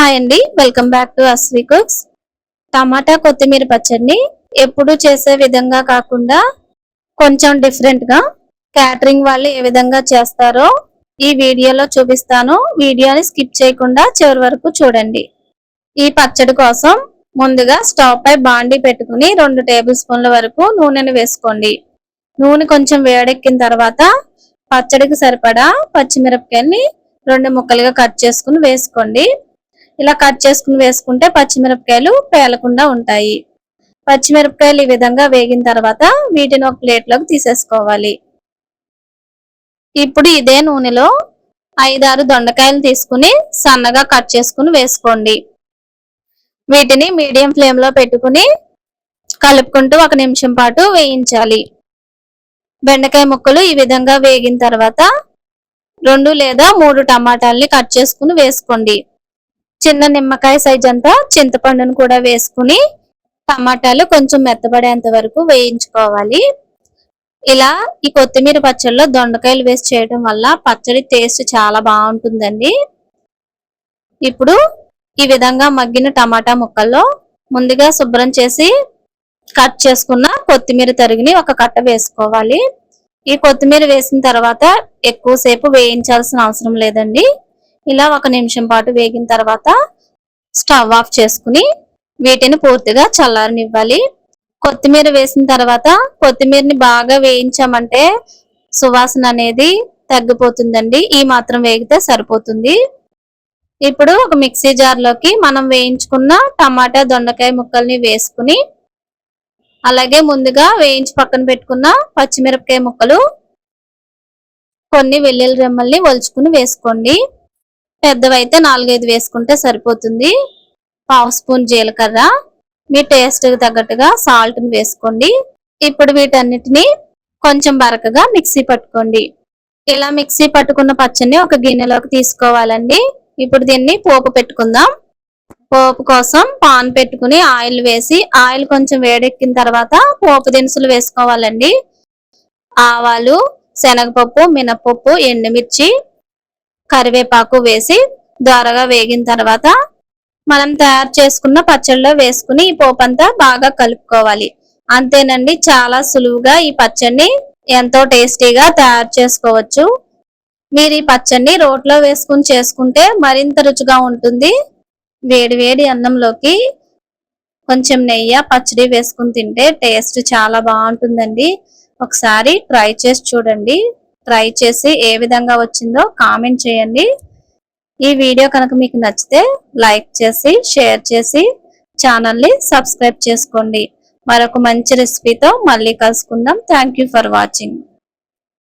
Hi అండి welcome back to Aswi cooks టమాటా కొత్తిమీర పచ్చడిని ఎప్పుడు చేసే విధంగా కాకుండా కొంచెం డిఫరెంట్గా క్యాటరింగ్ వాళ్ళు ఏ విధంగా చేస్తారో ఈ వీడియోలో చూపిస్తాను. వీడియోని స్కిప్ చేయకుండా చివరి వరకు చూడండి. ఈ పచ్చడి కోసం ముందుగా స్టవ్ పై బాండి పెట్టుకుని రెండు టేబుల్ స్పూన్ల వరకు నూనెను వేసుకోండి. నూనె కొంచెం వేడెక్కిన తర్వాత పచ్చడికి సరిపడా పచ్చిమిరపకాయని రెండు ముక్కలుగా కట్ చేసుకుని వేసుకోండి. ఇలా కట్ చేసుకుని వేసుకుంటే పచ్చిమిరపకాయలు పేలకుండా ఉంటాయి. పచ్చిమిరపకాయలు ఈ విధంగా వేగిన తర్వాత వీటిని ఒక ప్లేట్లోకి తీసేసుకోవాలి. ఇప్పుడు ఇదే నూనెలో ఐదారు దొండకాయలు తీసుకుని సన్నగా కట్ చేసుకుని వేసుకోండి. వీటిని మీడియం ఫ్లేమ్లో పెట్టుకుని కలుపుకుంటూ ఒక నిమిషం పాటు వేయించాలి. బెండకాయ ముక్కలు ఈ విధంగా వేగిన తర్వాత రెండు లేదా మూడు టమాటాలని కట్ చేసుకుని వేసుకోండి. చిన్న నిమ్మకాయ సైజ్ అంతా చింతపండును కూడా వేసుకుని టమాటాలు కొంచెం మెత్తబడేంత వరకు వేయించుకోవాలి. ఇలా ఈ కొత్తిమీర పచ్చడిలో దొండకాయలు వేసి చేయడం వల్ల పచ్చడి టేస్ట్ చాలా బాగుంటుందండి. ఇప్పుడు ఈ విధంగా మగ్గిన టమాటా ముక్కల్లో ముందుగా శుభ్రం చేసి కట్ చేసుకున్న కొత్తిమీర తరిగిని ఒక కట్ట వేసుకోవాలి. ఈ కొత్తిమీర వేసిన తర్వాత ఎక్కువసేపు వేయించాల్సిన అవసరం లేదండి. ఇలా ఒక నిమిషం పాటు వేగిన తర్వాత స్టవ్ ఆఫ్ చేసుకుని వీటిని పూర్తిగా చల్లారనివ్వాలి. కొత్తిమీర వేసిన తర్వాత కొత్తిమీరని బాగా వేయించామంటే సువాసన అనేది తగ్గిపోతుందండి. ఈ మాత్రం వేగితే సరిపోతుంది. ఇప్పుడు ఒక మిక్సీ జార్లోకి మనం వేయించుకున్న టమాటా దొండకాయ ముక్కల్ని వేసుకుని అలాగే ముందుగా వేయించి పక్కన పెట్టుకున్న పచ్చిమిరపకాయ ముక్కలు కొన్ని వెల్లుల్లి రెమ్మల్ని ఒలుచుకుని వేసుకోండి. పెద్దవైతే నాలుగైదు వేసుకుంటే సరిపోతుంది. పావు స్పూన్ జీలకర్ర. మీ టేస్ట్కి తగ్గట్టుగా సాల్ట్ని వేసుకోండి. ఇప్పుడు వీటన్నిటిని కొంచెం బరకగా మిక్సీ పట్టుకోండి. ఇలా మిక్సీ పట్టుకున్న పచ్చని ఒక గిన్నెలోకి తీసుకోవాలండి. ఇప్పుడు దీన్ని పోపు పెట్టుకుందాం. పోపు కోసం పాన్ పెట్టుకుని ఆయిల్ వేసి ఆయిల్ కొంచెం వేడెక్కిన తర్వాత పోపు దినుసులు వేసుకోవాలండి. ఆవాలు శనగపప్పు మినపప్పు ఎండుమిర్చి కరివేపాకు వేసి ద్వారగా వేగిన తర్వాత మనం తయారు చేసుకున్న పచ్చడిలో వేసుకుని ఈ పోపు అంతా బాగా కలుపుకోవాలి. అంతేనండి చాలా సులువుగా ఈ పచ్చడిని ఎంతో టేస్టీగా తయారు చేసుకోవచ్చు. మీరు ఈ పచ్చడిని రోట్లో వేసుకుని చేసుకుంటే మరింత రుచిగా ఉంటుంది. వేడి వేడి అన్నంలోకి కొంచెం నెయ్యి పచ్చడి వేసుకుని తింటే టేస్ట్ చాలా బాగుంటుందండి. ఒకసారి ట్రై చేసి చూడండి. ట్రై చేసి ఏ విధంగా వచ్చిందో కామెంట్ చేయండి. ఈ వీడియో కనుక మీకు నచ్చితే లైక్ చేసి షేర్ చేసి ఛానల్ని సబ్స్క్రైబ్ చేసుకోండి. మరొక మంచి రెసిపీతో మళ్ళీ కలుసుకుందాం. Thank for watching